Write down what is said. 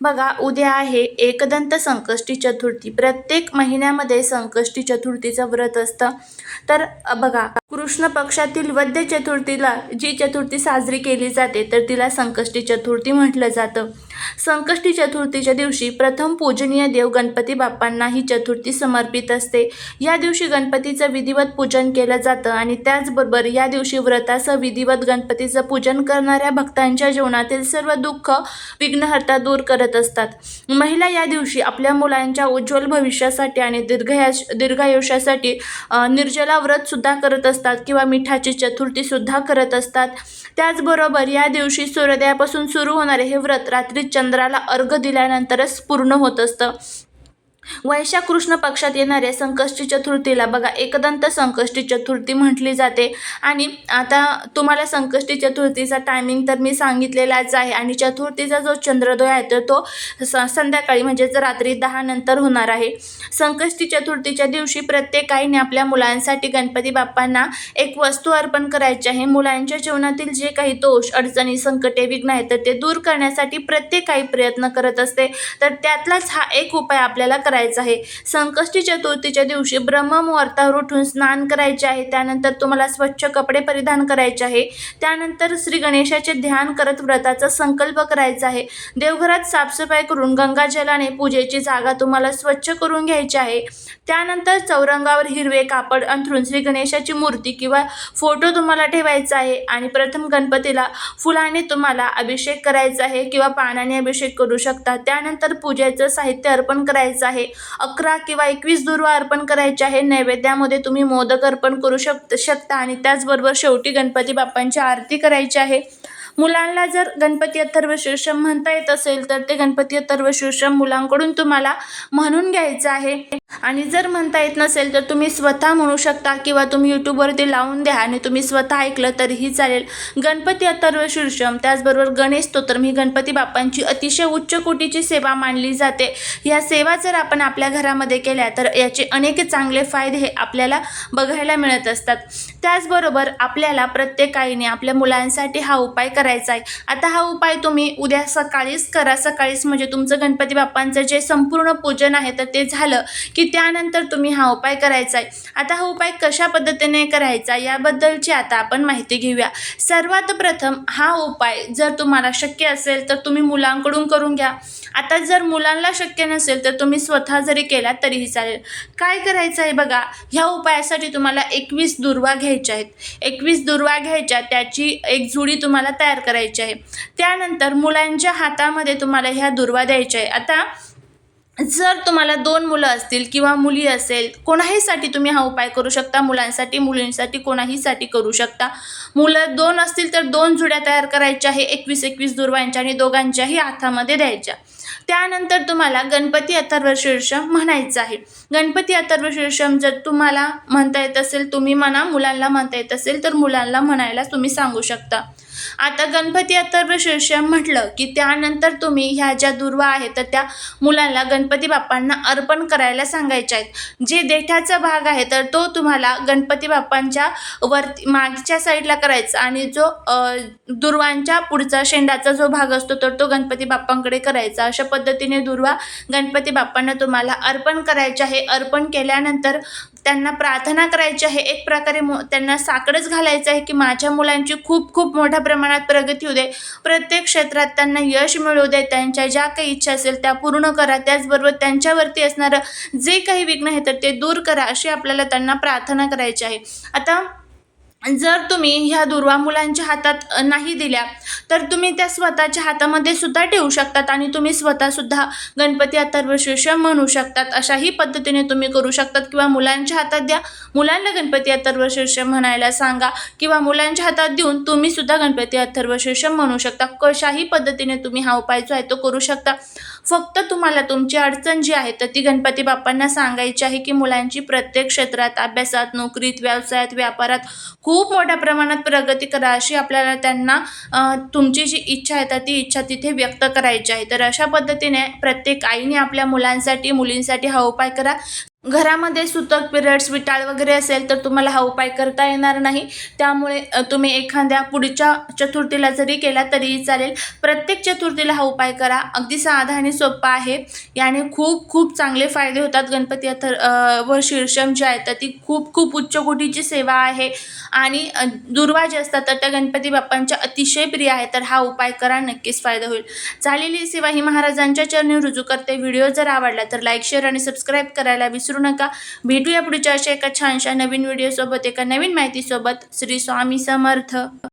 बघा उद्या आहे एकदंत संकष्टी चतुर्थी. प्रत्येक महिन्यामध्ये संकष्टी चतुर्थीचं व्रत असतं. तर बघा कृष्ण पक्षातील वद्य चतुर्थीला जी चतुर्थी साजरी केली जाते तर तिला संकष्टी चतुर्थी म्हटलं जातं. संकष्टी चतुर्थीच्या दिवशी प्रथम पूजनीय देव गणपती बाप्पांना ही चतुर्थी समर्पित असते. या दिवशी गणपतीचं विधिवत पूजन केलं जातं आणि त्याचबरोबर या दिवशी व्रतासह विधिवत गणपतीचं पूजन करणाऱ्या भक्तांच्या जीवनातील सर्व दुःख विघ्नहर्ता दूर करत असतात. महिला या दिवशी आपल्या मुलांच्या उज्ज्वल भविष्यासाठी आणि दीर्घयाश दीर्घायुष्यासाठी निर्जला व्रतसुद्धा करत असतात किंवा मिठाची चतुर्थीसुद्धा करत असतात. त्याचबरोबर या दिवशी सूर्योदयापासून सुरू होणारे हे व्रत रात्री चंद्राला अर्घ दिल्यानंतरच पूर्ण होत असतं. वैशाख कृष्ण पक्षात येणाऱ्या संकष्टी चतुर्थीला बघा एकदंत संकष्टी चतुर्थी म्हटली जाते. आणि आता तुम्हाला संकष्टी चतुर्थीचा टायमिंग तर मी सांगितलेलाच आहे. आणि चतुर्थीचा जो चंद्रोदय आहे तर तो स संध्याकाळी म्हणजेच रात्री दहा नंतर होणार आहे. संकष्टी चतुर्थीच्या दिवशी प्रत्येक आईने आपल्या मुलांसाठी गणपती बाप्पांना एक वस्तू अर्पण करायची आहे. मुलांच्या जीवनातील जे काही दोष अडचणी संकटे विघ्न आहेत तर ते दूर करण्यासाठी प्रत्येक आई प्रयत्न करत असते. तर त्यातलाच हा एक उपाय आपल्याला करायचा आहे. संकष्टी चतुर्थीच्या दिवशी ब्रह्ममुहूर्तावर उठून स्नान करायचे आहे. त्यानंतर तुम्हाला स्वच्छ कपडे परिधान करायचे आहे. त्यानंतर श्री गणेशाचे ध्यान करत व्रताचा संकल्प करायचा आहे. देवघरात साफसफाई करून गंगाजलाने पूजेची जागा तुम्हाला स्वच्छ करून घ्यायची आहे. त्यानंतर चौरंगावर हिरवे कापड अंथरून श्री गणेशाची मूर्ती किंवा फोटो तुम्हाला ठेवायचा आहे. आणि प्रथम गणपतीला फुलाने तुम्हाला अभिषेक करायचा आहे किंवा पानाने अभिषेक करू शकता. त्यानंतर पूजेचं साहित्य अर्पण करायचं आहे. अकरा किंवा एकवीस दुर्वा अर्पण करायचे आहे. नैवेद्यामध्ये तुम्ही मोदक अर्पण करू शक शकता आणि त्याचबरोबर शेवटी गणपती बाप्पांची आरती करायची आहे. मुलांना जर गणपती अथर्व शीर्षम म्हणता येत असेल तर ते गणपती अथर्व शीर्षम मुलांकडून तुम्हाला म्हणून घ्यायचं आहे. आणि जर म्हणता येत नसेल तर तुम्ही स्वतः म्हणू शकता किंवा तुम्ही यूट्यूबवरती लावून द्या आणि तुम्ही स्वतः ऐकलं तरीही चालेल. गणपती अथर्व शीर्षम त्याचबरोबर गणेश स्तोत्रम ही गणपती बाप्पांची अतिशय उच्च कोटीची सेवा मानली जाते. या सेवा जर आपण आपल्या घरामध्ये केल्या तर याचे अनेक चांगले फायदे हे आपल्याला बघायला मिळत असतात. त्याचबरोबर आपल्याला प्रत्येक आईने आपल्या मुलांसाठी हा उपाय करायचा करायचा आहे. आता हा उपाय तुम्ही उद्या सकाळीच करा. सकाळीच म्हणजे तुमचं गणपती बाप्पांचं जे संपूर्ण पूजन आहे तर ते झालं की त्यानंतर तुम्ही हा उपाय करायचा आहे. आता हा उपाय कशा पद्धतीने करायचा याबद्दलची आता आपण माहिती घेऊया. सर्वात प्रथम हा उपाय जर तुम्हाला शक्य असेल तर तुम्ही मुलांकडून करून घ्या. आता जर मुलांना शक्य नसेल तर तुम्ही स्वतः जरी केला तरीही चालेल. काय करायचं आहे बघा ह्या उपायासाठी तुम्हाला एकवीस दुर्वा घ्यायच्या आहेत. एकवीस दुर्वा घ्यायच्या त्याची एक जुडी तुम्हाला तयार करायची आहे. त्यानंतर मुलांच्या हातामध्ये तुम्हाला ह्या दुर्वा द्यायच्या आहे आता जर तुम्हाला दोन मुलं असतील किंवा मुली असेल कोणाहीसाठी तुम्ही हा उपाय करू शकता? मुलांसाठी मुलींसाठी कोणाहीसाठी करू शकता? मुलं दोन असतील तर दोन जुड्या तयार करायच्या आहे. एकवीस एकवीस दुर्वांच्या आणि दोघांच्याही हातामध्ये द्यायच्या. त्यानंतर तुम्हाला गणपती अथर्व शीर्षम म्हणायचं आहे. गणपती अथर्व शीर्षम जर तुम्हाला म्हणता येत असेल तुम्ही म्हणा मुलांना म्हणता येत असेल तर मुलांना म्हणायला तुम्ही सांगू शकता. आता गणपती अथर्व शीर्षम म्हटलं की त्यानंतर तुम्ही ह्या ज्या दुर्वा आहेत तर त्या मुलांना गणपती बाप्पांना अर्पण करायला सांगायच्या आहेत. जे देठाचा भाग आहे तर तो तुम्हाला गणपती बाप्पांच्या वरती मागच्या साईडला करायचा आणि जो दुर्वांच्या पुढचा शेंडाचा जो भाग असतो तर तो गणपती बाप्पांकडे करायचा. अशा पद्धतीने दुर्वा गणपती बाप्पांना तुम्हाला अर्पण करायचे आहे. अर्पण केल्यानंतर त्यांना प्रार्थना करायची आहे. एक प्रकारे मो त्यांना साकडंच घालायचं आहे की माझ्या मुलांची खूप खूप मोठ्या प्रमाणात प्रगती होऊ दे. प्रत्येक क्षेत्रात त्यांना यश मिळू दे. त्यांच्या ज्या काही इच्छा असेल त्या पूर्ण करा. त्याचबरोबर त्यांच्यावरती असणारं जे काही विघ्न आहे तर ते दूर करा अशी आपल्याला त्यांना प्रार्थना करायची आहे. आता जर तुम्ही ह्या दुर्वा मुलांच्या हातात नाही दिल्या तर तुम्ही त्या स्वतःच्या हातामध्ये सुद्धा ठेवू शकतात आणि तुम्ही स्वतःसुद्धा गणपती अथर्वशीर्ष म्हणू शकतात. अशाही पद्धतीने तुम्ही करू शकतात किंवा मुलांच्या हातात द्या. मुलांना गणपती अथर्वशीर्ष म्हणायला सांगा किंवा मुलांच्या हातात देऊन तुम्ही सुद्धा गणपती अथर्वशीर्ष म्हणू शकता. कशाही पद्धतीने तुम्ही हा उपाय जो आहे तो करू शकता. फक्त तुम्हाला तुमची अडचण जी आहे तर ती गणपती बाप्पांना सांगायची आहे की मुलांची प्रत्येक क्षेत्रात अभ्यासात नोकरीत व्यवसायात व्यापारात खूप मोठ्या प्रमाणात प्रगती करा अशी आपल्याला त्यांना तुमची जी इच्छा आहे तर ती इच्छा तिथे व्यक्त करायची आहे. तर अशा पद्धतीने प्रत्येक आईने आपल्या मुलांसाठी मुलींसाठी हा उपाय करा. घरामध्ये सुतक पिरियड्स विटाळ वगैरे असेल तर तुम्हाला हा उपाय करता येणार नाही. त्यामुळे तुम्ही एखाद्या पुढच्या चतुर्थीला जरी केला तरीही चालेल. प्रत्येक चतुर्थीला हा उपाय करा. अगदी साधा आणि सोपा आहे. याने खूप खूप चांगले फायदे होतात. गणपती अथर व शीर्षम जी आहे तर ती खूप खूप उच्च कोटीची सेवा आहे. आणि दुर्वा जे असतात तर त्या गणपती बाप्पांच्या अतिशय प्रिय आहे तर हा उपाय करा नक्कीच फायदा होईल. झालेली सेवा ही महाराजांच्या चरणी रुजू करते. व्हिडिओ जर आवडला तर लाईक शेअर आणि सबस्क्राईब करायला विसरू नका भेटूया पुढच्या अशा एका छानशा नवीन व्हिडिओसोबत एका नवीन माहितीसोबत. श्री स्वामी समर्थ.